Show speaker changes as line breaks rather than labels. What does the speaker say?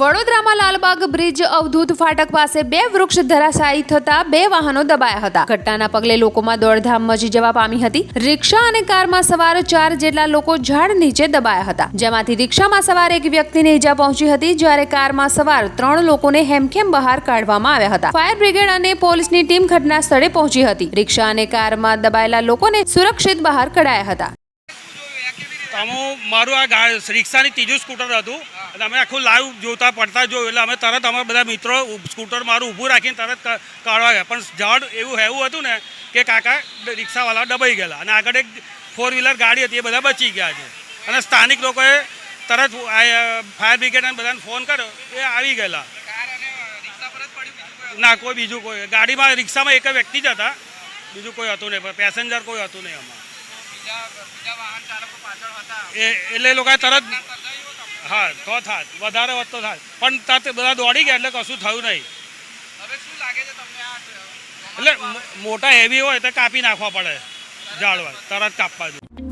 વડોદરામાં લાલબાગ બ્રિજ અવધૂત ફાટક પાસે બે વૃક્ષ ધરાશાયી થતા બે વાહનો દબાયા હતા. ઘટનાના પગલે લોકોમાં દોડધામ મચી જવા પામી હતી. રિક્ષા અને કારમાં સવાર ચાર જેટલા લોકો ઝાડ નીચે દબાયા હતા. જેમાંથી રિક્ષામાં સવાર એક વ્યક્તિને ઈજા પહોંચી હતી, જ્યારે કારમાં સવાર ત્રણ લોકોને હેમખેમ બહાર કાઢવામાં આવ્યા હતા. ફાયર બ્રિગેડ અને પોલીસની ટીમ ઘટના સ્થળે પહોંચી હતી. રિક્ષા અને કારમાં દબાયેલા લોકોને સુરક્ષિત બહાર કઢાયા હતા.
અમે મારું આ ગાડી રિક્ષાની ત્રીજું સ્કૂટર હતું. અને અમે આખું લાઈવ જોતા, પડતા જોયું. એટલે અમે તરત અમારા બધા મિત્રો સ્કૂટર મારું ઊભું રાખીને તરત કાઢવા ગયા. પણ ઝાડ એવું હેવું હતું ને કે કાકા રિક્ષાવાળા દબાઈ ગયેલા. અને આગળ એક ફોર વ્હીલર ગાડી હતી, એ બધા બચી ગયા છે. અને સ્થાનિક લોકોએ તરત ફાયર બ્રિગેડ અને બધાને ફોન કર્યો. એ આવી ગયેલા. ના, કોઈ બીજું કોઈ. ગાડીમાં, રિક્ષામાં એક વ્યક્તિ જ હતા. બીજું કોઈ હતું નહીં. પેસેન્જર કોઈ હતું નહીં એ એટલે એ લોકોએ તરત હા તો થાત વધારે વધતો થાત પણ તરત બધા દોડી ગયા એટલે કશું થયું નહીં. એટલે મોટા હેવી હોય તો કાપી નાખવા પડે. ઝાડવા તરત કાપવા જોઈએ.